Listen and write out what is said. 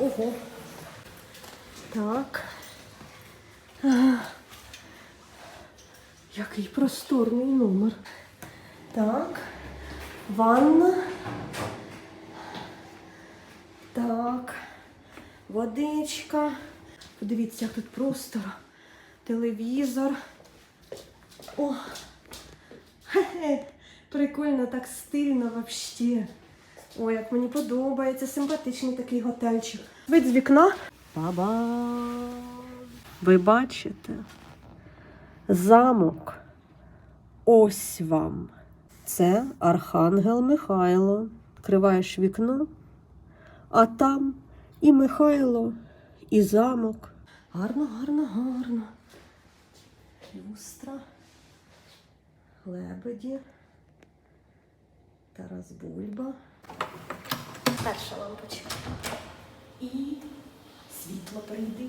Ого. Так. А, Який просторний номер. Так. Ванна. Так. Водичка. Подивіться, як тут простор. Телевізор. О! Хе-хе. Прикольно, так стильно вообще. Ой, як мені подобається, симпатичний такий готельчик. Вид з вікна. Ба-ба. Ви бачите? Замок. Ось вам. Це Архангел Михайло. Криваєш вікно, а там і Михайло, і замок. Гарно, гарно, гарно. Люстра, лебеді, Тарас Бульба перша лампочка. І світло прийде.